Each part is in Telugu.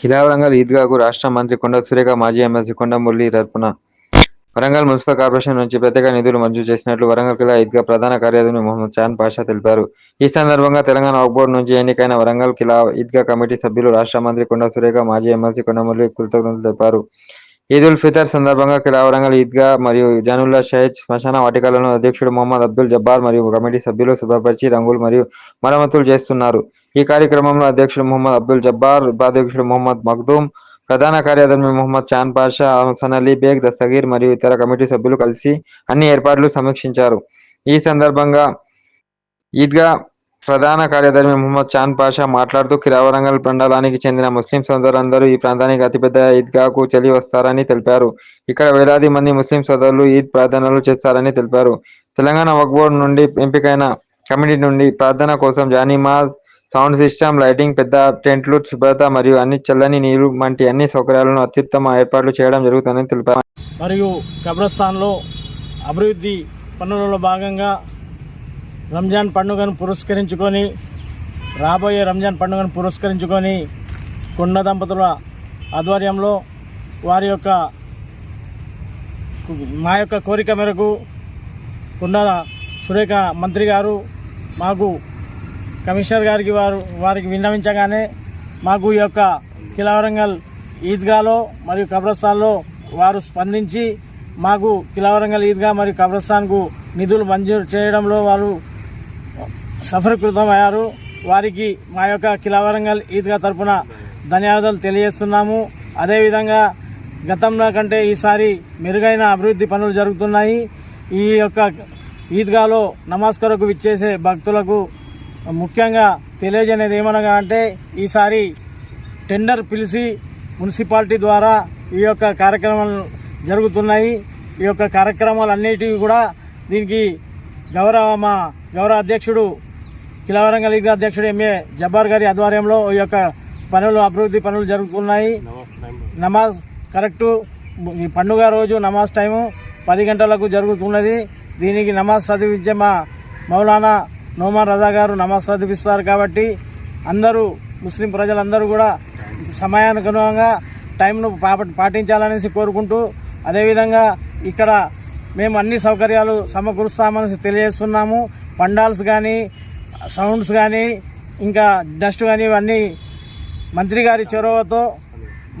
కిలా వరంగల్ ఈద్గాకు రాష్ట్ర మంత్రి కొండ సురేఖ మాజీ ఎమ్మెల్సీ కొండమురళి తరపున వరంగల్ మున్సిపల్ కార్పొరేషన్ నుంచి ప్రత్యేక నిధులు మంజూరు చేసినట్లు వరంగల్ కిలా ఈద్గా ప్రధాన కార్యదర్శి మొహమ్మద్ చాన్ పాషా తెలిపారు. ఈ సందర్భంగా తెలంగాణ వక్ఫ్ బోర్డు నుంచి ఎన్నికైన వరంగల్ కిలా ఈద్గా కమిటీ సభ్యులు రాష్ట్ర మంత్రి కొండ సురేఖ మాజీ ఎమ్మెల్సీ కొండమురళి కృతజ్ఞతలు తెలిపారు. ఈద్ ఉల్ ఫితర్ సందర్భంగా కిలావరంగల్ ఈద్గా మరియు జనుల్లా షహీద్ శ్మశాన వాటికలను అధ్యక్షుడు మొహమ్మద్ అబ్దుల్ జబ్బార్ మరియు కమిటీ సభ్యులు శుభ్రపరిచి రంగులు మరియు మరమ్మతులు చేస్తున్నారు. ఈ కార్యక్రమంలో అధ్యక్షుడు మొహమ్మద్ అబ్దుల్ జబ్బార్ ఉపాధ్యక్షుడు మొహమ్మద్ మగ్దూమ్ ప్రధాన కార్యదర్శి మొహమ్మద్ చాన్ పాషా హసన్ అలీ బేగ్ దస్తగీర్ మరియు ఇతర కమిటీ సభ్యులు కలిసి అన్ని ఏర్పాట్లు సమీక్షించారు. ఈ సందర్భంగా ఈద్గా ప్రధాన కార్యదర్శి మహమ్మద్ చాన్ పాషా మాట్లాడుతూ కిరావరంగల్ మండలానికి చెందిన ముస్లిం సోదరులందరూ ఈ ప్రాంతానికి అతిపెద్ద ఈద్గాకు చలి వస్తారని తెలిపారు. ఇక్కడ వేలాది మంది ముస్లిం సోదరులు ఈద్ ప్రార్థనలు చేస్తారని తెలిపారు. తెలంగాణ వక్బోర్డ్ నుండి ఎంపికైన కమిటీ నుండి ప్రార్థన కోసం జానీమాజ్ సౌండ్ సిస్టమ్ లైటింగ్ పెద్ద టెంట్లు శుభ్రత మరియు అన్ని చల్లని నీరు వంటి అన్ని సౌకర్యాలను అత్యుత్తమ ఏర్పాట్లు చేయడం జరుగుతుందని తెలిపారు. మరియు కబ్రస్థాన్లో అభివృద్ధి పనులలో భాగంగా రంజాన్ పండుగను పురస్కరించుకొని రాబోయే రంజాన్ పండుగను పురస్కరించుకొని కొండ దంపతుల ఆధ్వర్యంలో వారి యొక్క మా యొక్క కోరిక మేరకు కొండ సురేఖ మంత్రి గారు మాకు కమిషనర్ గారికి వారు వారికి విన్నవించగానే మాకు ఈ యొక్క కిలావరంగల్ ఈద్గాలో మరియు కబ్రస్థాన్లో వారు స్పందించి మాకు కిలావరంగల్ ఈద్గా మరియు కబ్రస్థాన్కు నిధులు మంజూరు చేయడంలో వారు సఫలీకృతమయ్యారు. వారికి మా యొక్క కిలావరంగల్ ఈద్గా తరపున ధన్యవాదాలు తెలియజేస్తున్నాము. అదేవిధంగా గతంలో కంటే ఈసారి మెరుగైన అభివృద్ధి పనులు జరుగుతున్నాయి. ఈ యొక్క ఈద్గాలో నమాజ్ కొరకు విచ్చేసే భక్తులకు ముఖ్యంగా తెలియజేయనేది ఏమనగా అంటే ఈసారి టెండర్ పిలిచి మున్సిపాలిటీ ద్వారా ఈ యొక్క కార్యక్రమాలు జరుగుతున్నాయి. ఈ యొక్క కార్యక్రమాలన్నిటివి కూడా దీనికి గౌరవ మా గౌరవ అధ్యక్షుడు కిలవరం కలిగిన అధ్యక్షుడు ఎంఏ జబ్బార్ గారి ఆధ్వర్యంలో ఈ యొక్క పనులు అభివృద్ధి పనులు జరుగుతున్నాయి. నమాజ్ కరెక్టు ఈ పండుగ రోజు నమాజ్ టైము పది గంటలకు జరుగుతున్నది. దీనికి నమాజ్ చదివించే మా మౌలానా నోమాన్ రజా గారు నమాజ్ చదివిస్తారు కాబట్టి అందరూ ముస్లిం ప్రజలందరూ కూడా సమయానుగుణంగా టైంను పా- పాటించాలనేసి కోరుకుంటూ అదేవిధంగా ఇక్కడ మేము అన్ని సౌకర్యాలు సమకూరుస్తామని తెలియజేస్తున్నాము. పండాల్స్ కానీ సౌండ్స్ కానీ ఇంకా డస్ట్ కానీ ఇవన్నీ మంత్రి గారి చొరవతో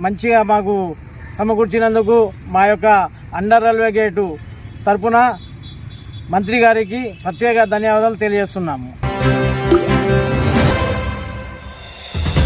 మంచిగా మాకు సమకూర్చినందుకు మా యొక్క అండర్ రైల్వే గేటు తరపున మంత్రి గారికి ప్రత్యేక ధన్యవాదాలు తెలియజేస్తున్నాము.